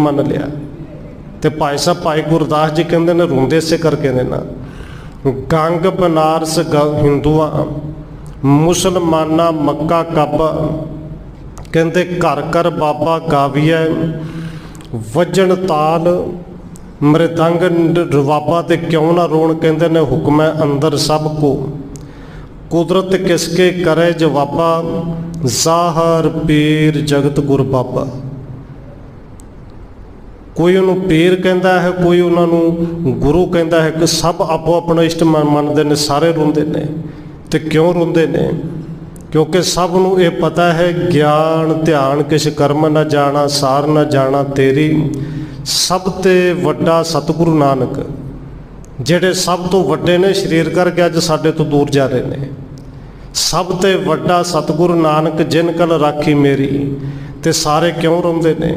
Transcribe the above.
ਮੰਨ ਲਿਆ। ਤੇ ਭਾਈ ਸਾਹਿਬ, ਭਾਈ ਗੁਰਦਾਸ ਜੀ ਕਹਿੰਦੇ ਨੇ, ਰੋਂਦੇ ਇਸੇ ਕਰਕੇ ਨੇ ਨਾ। ਗੰਗ, ਬਨਾਰਸ ਹਿੰਦੂਆਂ, ਮੁਸਲਮਾਨਾਂ, ਮੱਕਾ, ਕਾਬਾ। ਕਹਿੰਦੇ, ਘਰ ਘਰ ਬਾਬਾ ਗਾਵੀਐ, ਵਜਣ ਤਾਲ, ਮ੍ਰਿਦੰਗ ਰਵਾਬਾ ਤੇ ਕਿਉਂ ਨਾ ਰੋਣ? ਕਹਿੰਦੇ ਨੇ, ਹੁਕਮ ਹੈ ਅੰਦਰ ਸਭ ਕੋ। ਕੁਦਰਤ ਕਿਸਕੇ ਕਰੇ ਜਵਾਬਾ? ਜ਼ਾਹਰ ਪੀਰ ਜਗਤ ਗੁਰ ਬਾਬਾ। ਕੋਈ ਉਹਨੂੰ ਪੀਰ ਕਹਿੰਦਾ ਹੈ, ਕੋਈ ਉਹਨਾਂ ਨੂੰ ਗੁਰੂ ਕਹਿੰਦਾ ਹੈ ਕਿ ਸਭ ਆਪੋ ਆਪਣਾ ਇਸ਼ਟ ਮੰਨ- ਮੰਨਦੇ ਨੇ, ਸਾਰੇ ਰੋਂਦੇ ਨੇ। ਤੇ ਕਿਉਂ ਰੋਂਦੇ ਨੇ? ਕਿਉਂਕਿ ਸਭ ਨੂੰ ਇਹ ਪਤਾ ਹੈ, ਗਿਆਨ, ਧਿਆਨ ਕਿਛ ਕਰਮ ਨਾ ਜਾਣਾ, ਸਾਰ ਨਾ ਜਾਣਾ ਤੇਰੀ। ਸਭ ਤੇ ਵੱਡਾ ਸਤਿਗੁਰੂ ਨਾਨਕ, ਜਿਹੜੇ ਸਭ ਤੋਂ ਵੱਡੇ ਨੇ, ਸਰੀਰ ਕਰਕੇ ਅੱਜ ਸਾਡੇ ਤੋਂ ਦੂਰ ਜਾ ਰਹੇ ਨੇ। ਸਭ ਤੇ ਵੱਡਾ ਸਤਿਗੁਰੂ ਨਾਨਕ, ਜਿਨ ਕਲ ਰਾਖੀ ਮੇਰੀ, ਤੇ ਸਾਰੇ ਕਿਉਂ ਰੋਂਦੇ ਨੇ?